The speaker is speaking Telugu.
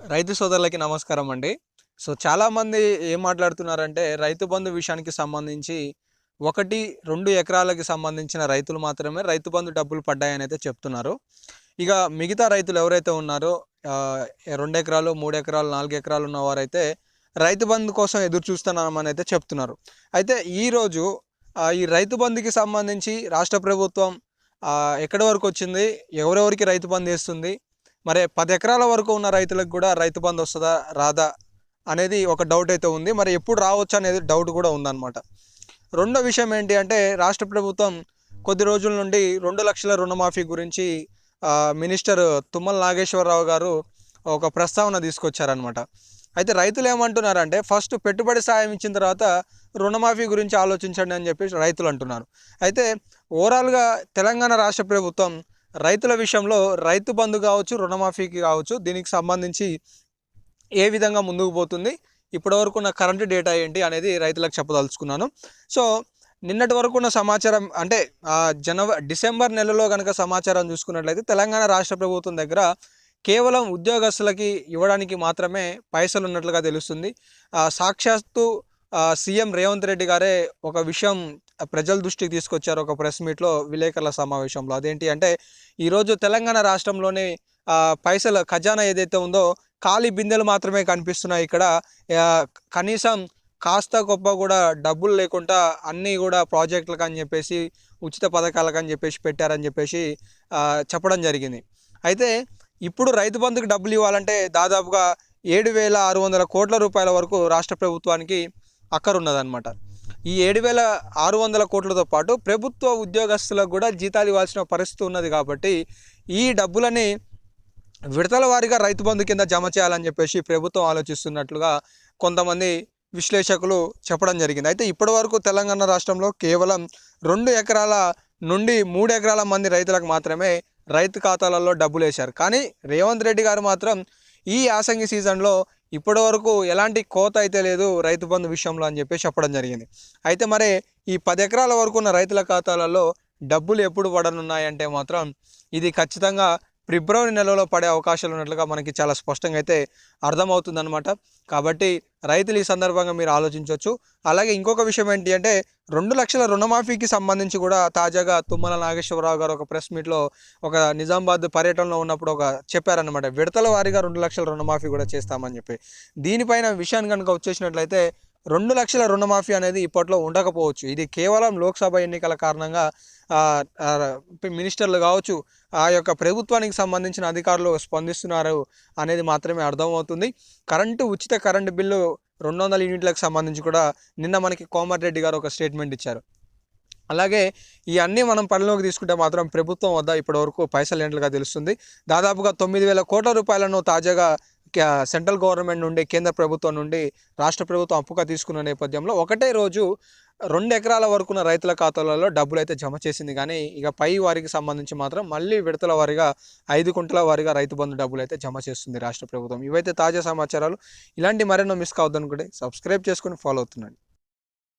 రైతు సోదరులకి నమస్కారం అండి. సో చాలామంది ఏం మాట్లాడుతున్నారంటే రైతు బంధు విషయానికి సంబంధించి ఒకటి రెండు ఎకరాలకి సంబంధించిన రైతులు మాత్రమే రైతు బంధు డబ్బులు పడ్డాయని అయితే చెప్తున్నారు. ఇక మిగతా రైతులు ఎవరైతే ఉన్నారో రెండు ఎకరాలు మూడు ఎకరాలు నాలుగు ఎకరాలు ఉన్నవారైతే రైతు బంధు కోసం ఎదురు చూస్తున్నామని అయితే చెప్తున్నారు. అయితే ఈరోజు ఈ రైతు బంధుకి సంబంధించి రాష్ట్ర ప్రభుత్వం ఎక్కడి వరకు వచ్చింది ఎవరెవరికి రైతు బంధు వేస్తుంది మరి పది ఎకరాల వరకు ఉన్న రైతులకు కూడా రైతు బంధు వస్తుందా రాదా అనేది ఒక డౌట్ అయితే ఉంది. మరి ఎప్పుడు రావచ్చు అనేది డౌట్ కూడా ఉందన్నమాట. రెండో విషయం ఏంటి అంటే రాష్ట్ర ప్రభుత్వం కొద్ది రోజుల నుండి రెండు లక్షల రుణమాఫీ గురించి మినిస్టర్ తుమ్మల నాగేశ్వరరావు గారు ఒక ప్రస్తావన తీసుకొచ్చారనమాట అయితే రైతులు ఏమంటున్నారంటే ఫస్ట్ పెట్టుబడి సాయం ఇచ్చిన తర్వాత రుణమాఫీ గురించి ఆలోచించండి అని చెప్పి రైతులు అంటున్నారు. అయితే ఓవరాల్గా తెలంగాణ రాష్ట్ర ప్రభుత్వం రైతుల విషయంలో రైతు బంధు కావచ్చు రుణమాఫీకి కావచ్చు దీనికి సంబంధించి ఏ విధంగా ముందుకు పోతుంది ఇప్పటివరకు ఉన్న కరెంట్ డేటా ఏంటి అనేది రైతులకు చెప్పదలుచుకున్నాను. సో నిన్నటి వరకు ఉన్న సమాచారం అంటే జనవరి డిసెంబర్ నెలలో కనుక సమాచారం చూసుకున్నట్లయితే తెలంగాణ రాష్ట్ర ప్రభుత్వం దగ్గర కేవలం ఉద్యోగస్తులకి ఇవ్వడానికి మాత్రమే పైసలు ఉన్నట్లుగా తెలుస్తుంది. సాక్షాత్తు సీఎం రేవంత్ రెడ్డి గారే ఒక విషయం ప్రజల దృష్టికి తీసుకొచ్చారు ఒక ప్రెస్ మీట్లో విలేకరుల సమావేశంలో. అదేంటి అంటే ఈరోజు తెలంగాణ రాష్ట్రంలోని పైసల ఖజానా ఏదైతే ఉందో ఖాళీ బిందెలు మాత్రమే కనిపిస్తున్నాయి ఇక్కడ. కనీసం కాస్త గొప్ప కూడా డబ్బులు లేకుండా అన్నీ కూడా ప్రాజెక్టులకు అని చెప్పేసి ఉచిత పథకాలకు అని చెప్పేసి పెట్టారని చెప్పేసి చెప్పడం జరిగింది. అయితే ఇప్పుడు రైతు బంధుకు డబ్బులు ఇవ్వాలంటే దాదాపుగా ఏడు వేల ఆరు వందల కోట్ల రూపాయల వరకు రాష్ట్ర ప్రభుత్వానికి అక్కరున్నదనమాట ఈ ఏడు వేల ఆరు వందల కోట్లతో పాటు ప్రభుత్వ ఉద్యోగస్తులకు కూడా జీతాలు ఇవ్వాల్సిన పరిస్థితి ఉన్నది కాబట్టి ఈ డబ్బులని విడతల వారీగా రైతు బంధు కింద జమ చేయాలని చెప్పేసి ప్రభుత్వం ఆలోచిస్తున్నట్లుగా కొంతమంది విశ్లేషకులు చెప్పడం జరిగింది. అయితే ఇప్పటి వరకు తెలంగాణ రాష్ట్రంలో కేవలం రెండు ఎకరాల నుండి మూడు ఎకరాల మంది రైతులకు మాత్రమే రైతు ఖాతాలలో డబ్బులు వేశారు కానీ రేవంత్ రెడ్డి గారు మాత్రం ఈ యాసంగి సీజన్లో ఇప్పటి వరకు ఎలాంటి కోత అయితే లేదు రైతు బంధు విషయంలో అని చెప్పేసి చెప్పడం జరిగింది. అయితే మరి ఈ పది ఎకరాల వరకు ఉన్న రైతుల ఖాతాలలో డబ్బులు ఎప్పుడు పడనున్నాయంటే మాత్రం ఇది ఖచ్చితంగా ఫిబ్రవరి నెలలో పడే అవకాశాలు ఉన్నట్లుగా మనకి చాలా స్పష్టంగా అయితే అర్థమవుతుందన్నమాట. కాబట్టి రైతులు ఈ సందర్భంగా మీరు ఆలోచించవచ్చు అలాగే ఇంకొక విషయం ఏంటి అంటే రెండు లక్షల రుణమాఫీకి సంబంధించి కూడా తాజాగా తుమ్మల నాగేశ్వరరావు గారు ఒక ప్రెస్ మీట్లో ఒక నిజామాబాద్ పర్యటనలో ఉన్నప్పుడు ఒక చెప్పారనమాట విడతల వారీగా రెండు లక్షల రుణమాఫీ కూడా చేస్తామని చెప్పి. దీనిపైన విషయాన్ని కనుక వచ్చేసినట్లయితే రెండు లక్షల రుణమాఫీ అనేది ఇప్పట్లో ఉండకపోవచ్చు. ఇది కేవలం లోక్సభ ఎన్నికల కారణంగా మినిస్టర్లు కావచ్చు ఆ యొక్క ప్రభుత్వానికి సంబంధించిన అధికారులు స్పందిస్తున్నారు అనేది మాత్రమే అర్థమవుతుంది. కరెంటు ఉచిత కరెంటు బిల్లు రెండు వందల యూనిట్లకు సంబంధించి కూడా నిన్న మనకి కోమటిరెడ్డి గారు ఒక స్టేట్మెంట్ ఇచ్చారు. అలాగే ఈ అన్నీ మనం పనిలోకి తీసుకుంటే మాత్రం ప్రభుత్వం వద్ద ఇప్పటివరకు పైసలు ఏంట్లుగా తెలుస్తుంది. దాదాపుగా తొమ్మిది వేల కోట్ల రూపాయలను తాజాగా సెంట్రల్ గవర్నమెంట్ నుండి కేంద్ర ప్రభుత్వం నుండి రాష్ట్ర ప్రభుత్వం అప్పుగా తీసుకున్న నేపథ్యంలో ఒకటే రోజు రెండు ఎకరాల వరకున్న రైతుల ఖాతాలలో డబ్బులు అయితే జమ చేసింది. కానీ ఇక పై వారికి సంబంధించి మాత్రం మళ్ళీ విడతల వారిగా ఐదు కుంటల వారిగా రైతు బంధు డబ్బులు అయితే జమ చేస్తుంది రాష్ట్ర ప్రభుత్వం. ఇవైతే తాజా సమాచారాలు. ఇలాంటి మరెన్నో మిస్ కావద్దనుకుంటే సబ్స్క్రైబ్ చేసుకుని ఫాలో అవుతుండండి.